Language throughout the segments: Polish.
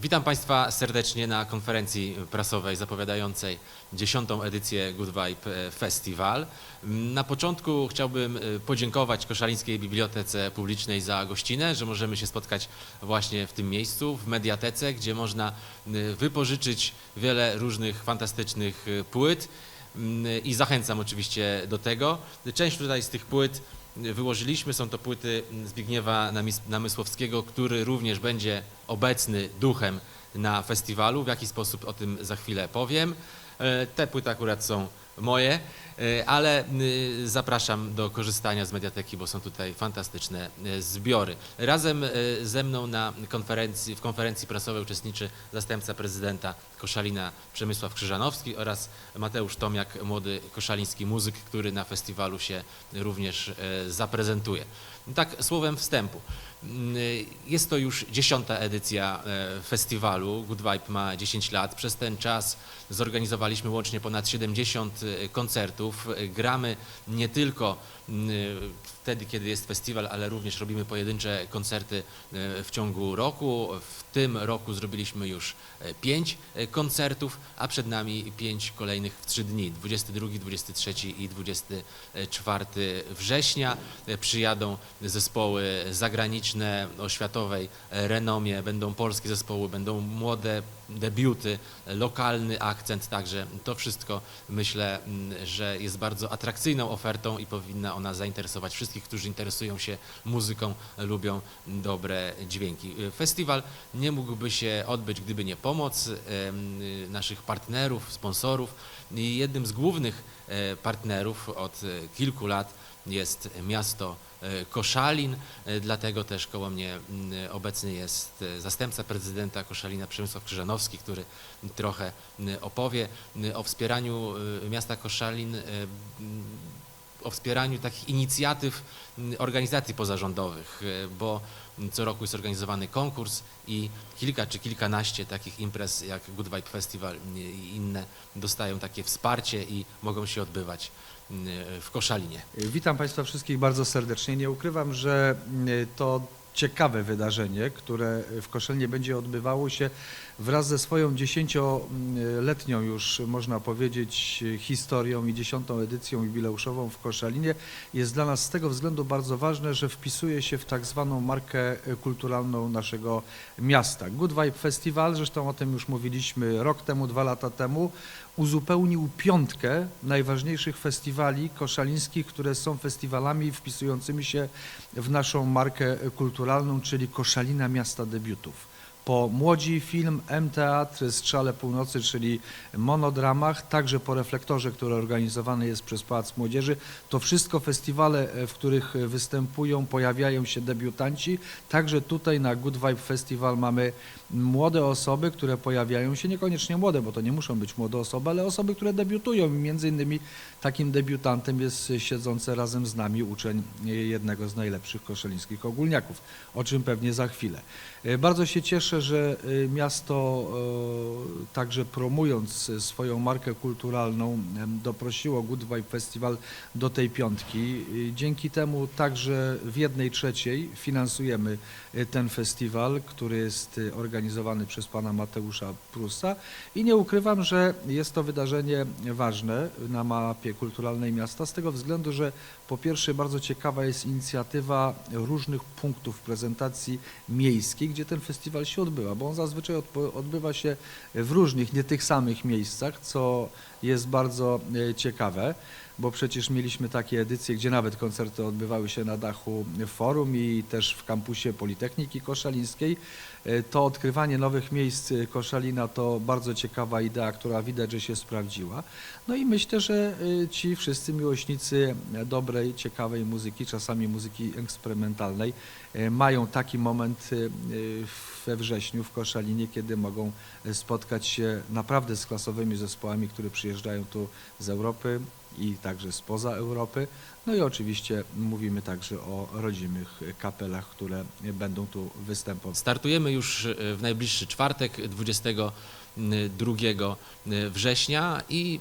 Witam Państwa serdecznie na konferencji prasowej zapowiadającej dziesiątą edycję Good Vibe Festival. Na początku chciałbym e, podziękować Koszalińskiej Bibliotece Publicznej za gościnę, że możemy się spotkać właśnie w tym miejscu, w mediatece, gdzie można e, wypożyczyć wiele różnych fantastycznych e, płyt Mm, i zachęcam oczywiście do tego. Część tutaj z tych płyt wyłożyliśmy, są to płyty Zbigniewa Namysłowskiego, który również będzie obecny duchem na festiwalu. W jaki sposób o tym za chwilę powiem. E, Te płyty akurat są moje, ale y, zapraszam do korzystania z mediateki, bo są tutaj fantastyczne e, zbiory. Razem e, ze mną na konferencji, w konferencji prasowej uczestniczy zastępca prezydenta Koszalina Przemysław Krzyżanowski oraz Mateusz Tomiak, młody koszaliński muzyk, który na festiwalu się również e, zaprezentuje. Tak słowem wstępu. Mm, Jest to już dziesiąta edycja e, festiwalu. Good Vibe ma 10 lat. Przez ten czas zorganizowaliśmy łącznie ponad 70 koncertów. Gramy nie tylko mm, wtedy, kiedy jest festiwal, ale również robimy pojedyncze koncerty e, w ciągu roku. W tym roku zrobiliśmy już e, pięć e, koncertów, a przed nami pięć kolejnych w trzy dni, 22, 23 i 24 września. Przyjadą zespoły zagraniczne o światowej renomie, będą polskie zespoły, będą młode debiuty, lokalny akcent, także to wszystko myślę, że jest bardzo atrakcyjną ofertą i powinna ona zainteresować wszystkich, którzy interesują się muzyką, lubią dobre dźwięki. E, Festiwal nie mógłby się odbyć, gdyby nie pomoc y, naszych partnerów, sponsorów. Jednym z głównych e, partnerów od e, kilku lat jest miasto e, Koszalin, e, dlatego też koło mnie obecny jest e, zastępca prezydenta Koszalina Przemysław Krzyżanowski, który trochę opowie o wspieraniu e, miasta Koszalin, e, o wspieraniu takich inicjatyw organizacji pozarządowych, e, bo co roku jest organizowany konkurs i kilka czy kilkanaście takich imprez jak Good Vibe Festival i inne dostają takie wsparcie i mogą się odbywać w Koszalinie. Witam Państwa wszystkich bardzo serdecznie. Nie ukrywam, że to ciekawe wydarzenie, które w Koszalinie będzie odbywało się wraz ze swoją dziesięcioletnią już, można powiedzieć, historią i dziesiątą edycją jubileuszową w Koszalinie jest dla nas z tego względu bardzo ważne, że wpisuje się w tak zwaną markę kulturalną naszego miasta. Good Vibe Festival, zresztą o tym już mówiliśmy rok temu, dwa lata temu, uzupełnił piątkę najważniejszych festiwali koszalińskich, które są festiwalami wpisującymi się w naszą markę kulturalną, czyli Koszalina Miasta Debiutów. Po Młodzi Film, M-Teatr, Strzale Północy, czyli monodramach, także po Reflektorze, który organizowany jest przez Pałac Młodzieży. To wszystko festiwale, e, w których występują, pojawiają się debiutanci. Także tutaj na Good Vibe Festival mamy młode osoby, które pojawiają się, niekoniecznie młode, bo to nie muszą być młode osoby, ale osoby, które debiutują. Między innymi takim debiutantem jest siedzący razem z nami uczeń jednego z najlepszych koszelińskich ogólniaków, o czym pewnie za chwilę. E, Bardzo się cieszę, że e, miasto e, także promując swoją markę kulturalną doprosiło Good Vibe Festival do tej piątki. Dzięki temu także w jednej trzeciej finansujemy ten festiwal, który jest organizowany przez pana Mateusza Prusa i nie ukrywam, że jest to wydarzenie ważne na mapie kulturalnej miasta z tego względu, że po pierwsze bardzo ciekawa jest inicjatywa różnych punktów prezentacji miejskiej, gdzie ten festiwal się odbywa, bo on zazwyczaj odbywa się w różnych, nie tych samych miejscach, co jest bardzo e, ciekawe, bo przecież mieliśmy takie edycje, gdzie nawet koncerty odbywały się na dachu forum i też w kampusie Politechniki Koszalińskiej. E, To odkrywanie nowych miejsc Koszalina to bardzo ciekawa idea, która widać, że się sprawdziła. No i myślę, że e, ci wszyscy miłośnicy dobrej, ciekawej muzyki, czasami muzyki eksperymentalnej, e, mają taki moment we wrześniu w Koszalinie, kiedy mogą spotkać się naprawdę z klasowymi zespołami, które przyjeżdżają tu z Europy i także spoza Europy No i oczywiście mówimy także o rodzimych kapelach, które będą tu występować. Startujemy już e, w najbliższy czwartek, 22 września i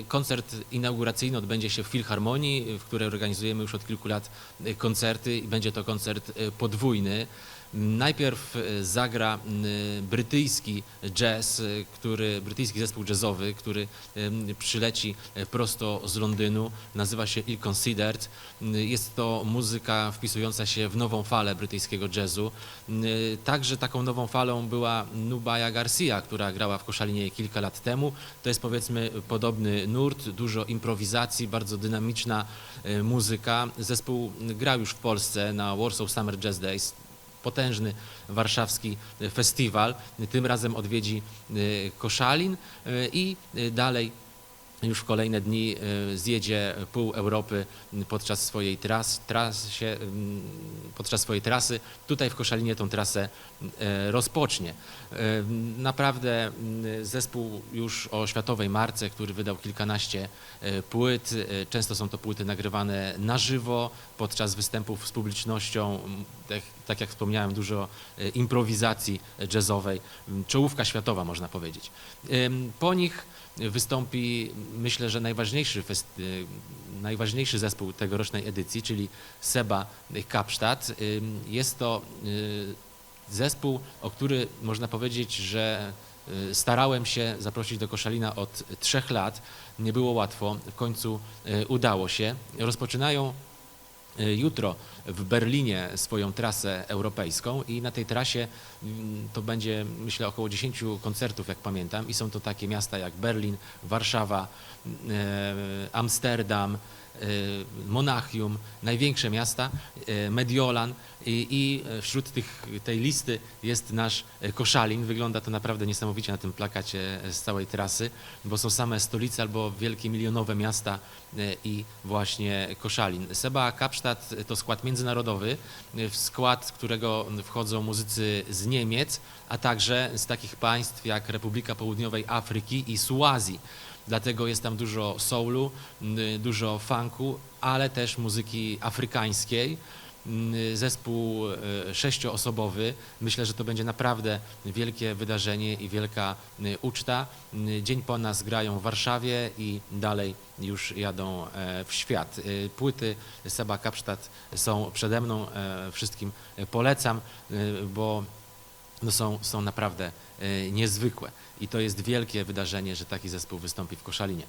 e, koncert inauguracyjny odbędzie się w Filharmonii, w której organizujemy już od kilku lat e, koncerty i będzie to koncert podwójny. Najpierw e, zagra m, brytyjski jazz, e, który, brytyjski zespół jazzowy, który przyleci prosto z Londynu, nazywa się Ill Considered. Jest to muzyka wpisująca się w nową falę brytyjskiego jazzu. Także taką nową falą była Nubaya Garcia, która grała w Koszalinie kilka lat temu. To jest powiedzmy podobny nurt, dużo improwizacji, bardzo dynamiczna muzyka. Zespół grał już w Polsce na Warsaw Summer Jazz Days potężny warszawski festiwal. Tym razem odwiedzi e, Koszalin e, i e, dalej już w kolejne dni e, zjedzie pół Europy podczas swojej tras, trasie, mm, podczas swojej trasy. Tutaj w Koszalinie tą trasę e, rozpocznie. E, Naprawdę zespół już o światowej marce, który wydał kilkanaście płyt. Często są to płyty nagrywane na żywo, podczas występów z publicznością. Tak, tak jak wspomniałem, dużo improwizacji jazzowej. Czołówka światowa, można powiedzieć. Po nich wystąpi, myślę, że najważniejszy, fest, y, najważniejszy zespół tegorocznej edycji, czyli Seba Kapsztad. Ym, Jest to y, zespół, o który można powiedzieć, że y, starałem się zaprosić do Koszalina od trzech lat. Nie było łatwo, w końcu y, udało się. Rozpoczynają y, jutro w Berlinie swoją trasę europejską i na tej trasie mm, to będzie myślę około 10 koncertów jak pamiętam i są to takie miasta jak Berlin, Warszawa, e, Amsterdam, Monachium, największe miasta, e, Mediolan i, i wśród tych, tej listy jest nasz e, Koszalin. Wygląda to naprawdę niesamowicie na tym plakacie z całej trasy, bo są same stolice albo wielkie milionowe miasta e, i właśnie Koszalin. Seba Kapsztad to skład międzynarodowy, e, w skład którego wchodzą muzycy z Niemiec, a także z takich państw jak Republika Południowej Afryki i Suazji. Dlatego jest tam dużo soulu, dużo funku, ale też muzyki afrykańskiej. Zespół e, sześcioosobowy. Myślę, że to będzie naprawdę wielkie wydarzenie i wielka e, uczta. Dzień po nas grają w Warszawie i dalej już jadą e, w świat. Płyty Seba Kapsztad są przede mną. Wszystkim polecam, bo no są, są naprawdę e, niezwykłe. I to jest wielkie wydarzenie, że taki zespół wystąpi w Koszalinie.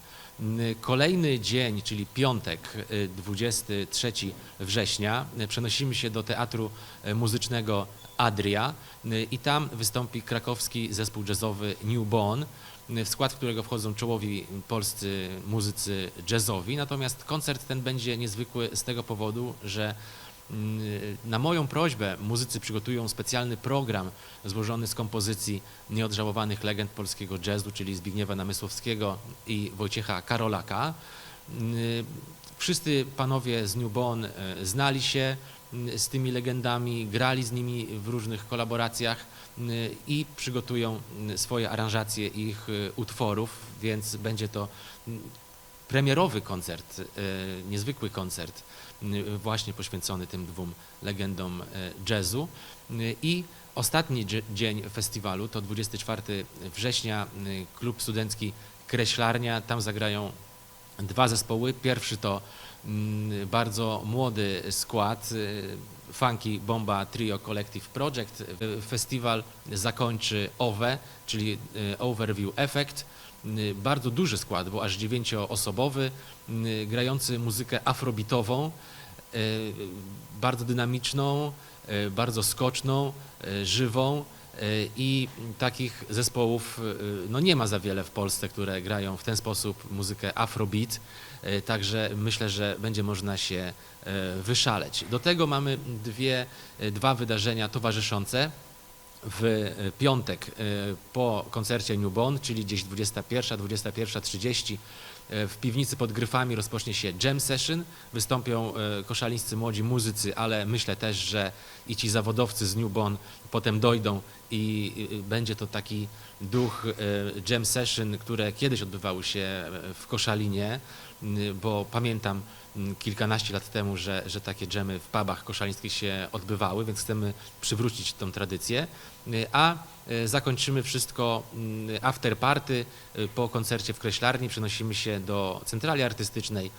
Kolejny dzień, czyli piątek, e, 23 września, e, przenosimy się do Teatru Muzycznego Adria i tam wystąpi krakowski zespół jazzowy New Born, w skład którego wchodzą czołowi polscy muzycy jazzowi. Natomiast koncert ten będzie niezwykły z tego powodu, że Na moją prośbę muzycy przygotują specjalny program złożony z kompozycji nieodżałowanych legend polskiego jazzu, czyli Zbigniewa Namysłowskiego i Wojciecha Karolaka. Mm, Wszyscy panowie z New Born e, znali się mm, z tymi legendami, grali z nimi w różnych kolaboracjach i przygotują swoje aranżacje ich utworów, więc będzie to premierowy koncert, niezwykły koncert y, właśnie poświęcony tym dwóm legendom e, jazzu. Y, I ostatni dzie- dzień festiwalu to 24 września, y, klub studencki Kreślarnia. Tam zagrają dwa zespoły. Pierwszy to mm, bardzo młody skład, y, Funky Bomba Trio Collective Project. Y, Festiwal zakończy OWE, czyli y, Overview Effect. Y, Bardzo duży skład, bo aż dziewięcioosobowy, grający muzykę afrobitową, bardzo dynamiczną, bardzo skoczną, żywą i takich zespołów y, no nie ma za wiele w Polsce, które grają w ten sposób muzykę afrobeat, y, także myślę, że będzie można się wyszaleć. Do tego mamy dwie, dwa wydarzenia towarzyszące w e, piątek e, po koncercie New Bond, czyli gdzieś 21, 21.30 e, w piwnicy pod Gryfami rozpocznie się jam session. Wystąpią e, koszalińscy młodzi muzycy, ale myślę też, że i ci zawodowcy z New Bond potem dojdą i będzie to taki duch e, jam session, które kiedyś odbywały się e, w Koszalinie. Y, bo pamiętam mm, kilkanaście lat temu, że, że takie dżemy w pubach koszalińskich się odbywały, więc chcemy przywrócić tą tradycję. Y, A y, zakończymy wszystko mm, after party po koncercie w Kreślarni. Przenosimy się do centrali artystycznej.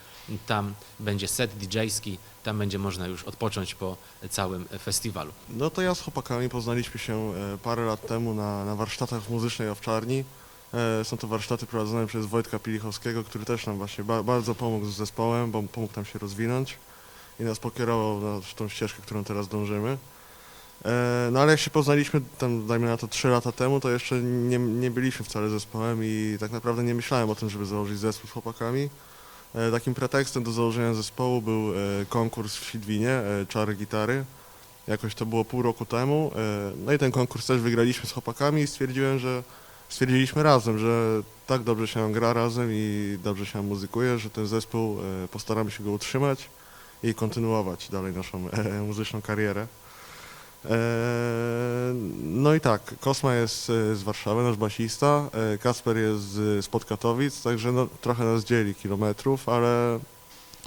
Tam będzie set DJ-ski, tam będzie można już odpocząć po całym festiwalu. No to ja z chłopakami poznaliśmy się e, parę lat temu na, na warsztatach muzycznej owczarni. E, Są to warsztaty prowadzone przez Wojtka Pilichowskiego, który też nam właśnie ba bardzo pomógł z zespołem, bo pomógł nam się rozwinąć i nas pokierował na tą ścieżkę, którą teraz dążymy. E, No ale jak się poznaliśmy, tam dajmy na to 3 lata temu, to jeszcze nie, nie byliśmy wcale zespołem i tak naprawdę nie myślałem o tym, żeby założyć zespół z chłopakami. E, Takim pretekstem do założenia zespołu był konkurs w Sidwinie, Czary Gitary. Jakoś to było pół roku temu. No i ten konkurs też wygraliśmy z chłopakami i stwierdziłem, że stwierdziliśmy razem, że tak dobrze się gra razem i dobrze się muzykuje, że ten zespół e, postaramy się go utrzymać i kontynuować dalej naszą e, muzyczną karierę. E, No i tak, Kosma jest z Warszawy, nasz basista, Kasper jest z, Katowic, także no, trochę nas dzieli kilometrów, ale,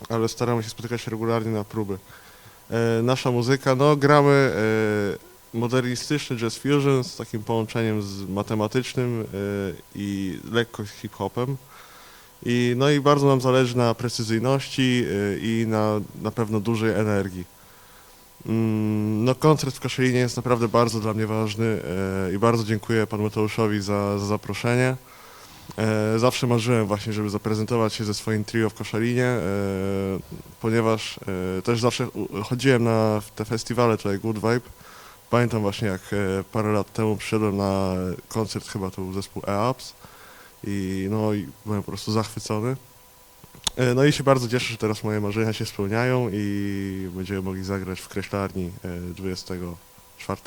ale staramy się spotykać regularnie na próby. Nasza muzyka, no gramy modernistyczny jazz fusion z takim połączeniem z matematycznym e, i lekko z hip-hopem. I, no i bardzo nam zależy na precyzyjności e, i na, na pewno dużej energii. Mm, No koncert w Koszalinie jest naprawdę bardzo dla mnie ważny e, i bardzo dziękuję panu Mateuszowi za, za zaproszenie. Zawsze marzyłem właśnie, żeby zaprezentować się ze swoim trio w Koszalinie, ponieważ też zawsze chodziłem na te festiwale tutaj Good Vibe. Pamiętam właśnie jak e, parę lat temu przyszedłem na koncert, chyba to był zespół EAPS i no i byłem po prostu zachwycony. E, No i się bardzo cieszę, że teraz moje marzenia się spełniają i będziemy mogli zagrać w Kreślarni e, 24.